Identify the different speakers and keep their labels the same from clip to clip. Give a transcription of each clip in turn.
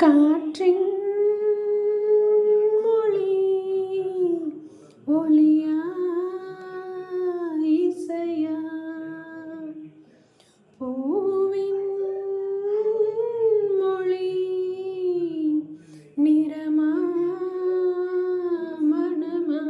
Speaker 1: காற்றின் மொழி ஒளியா இசையா பூவின் மொழி நிறமா மனமா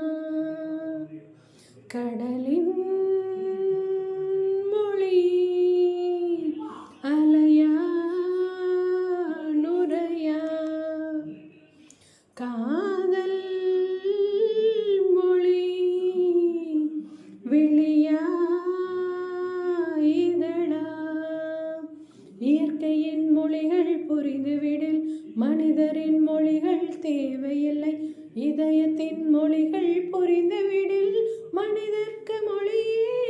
Speaker 1: காதல் மொழி விழியா இதழா இயற்கையின் மொழிகள் புரிந்துவிடில் மனிதரின் மொழிகள் தேவையில்லை. இதயத்தின் மொழிகள் புரிந்துவிடில் மனிதர்க்கு மொழியே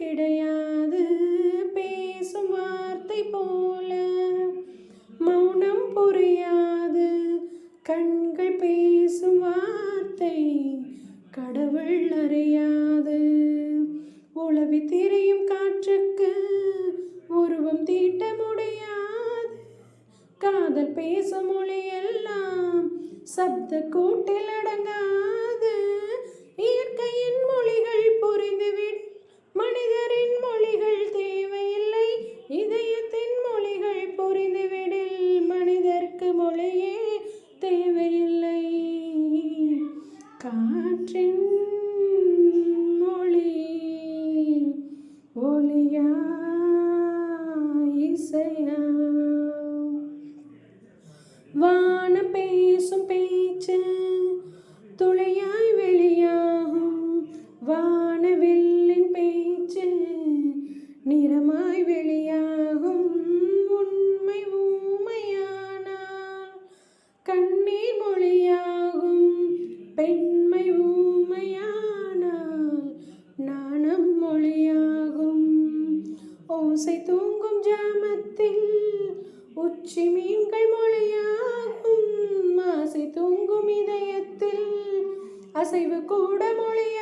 Speaker 1: கிடையாது. பேசும் வார்த்தை போல மௌனம் புரியாது. கண்கள் பேசும் வார்த்தை கடவுள் அறியாது. உளவி திரையும் காற்றுக்கு உருவம் தீட்ட முடியாது. காதல் பேசும் மொழி எல்லாம் சப்த கூட்டில் காற்றின் மொழி ஒளியா இசையா. வான பேசும் பேச்சு துளையாய் வெளியாகும். வானவில்லின் பேச்சு நிறமாய் வெளியாகும். உண்மை ஊமையானால் கண்ணீர் மொழியாகும். பெண் ஓசை தூங்கும் ஜாமத்தில் உச்சி மீன்கள் மொழியாகும் ஆசை தூங்கும் இதயத்தில் அசைவு கூட மொழியாகும் மொழி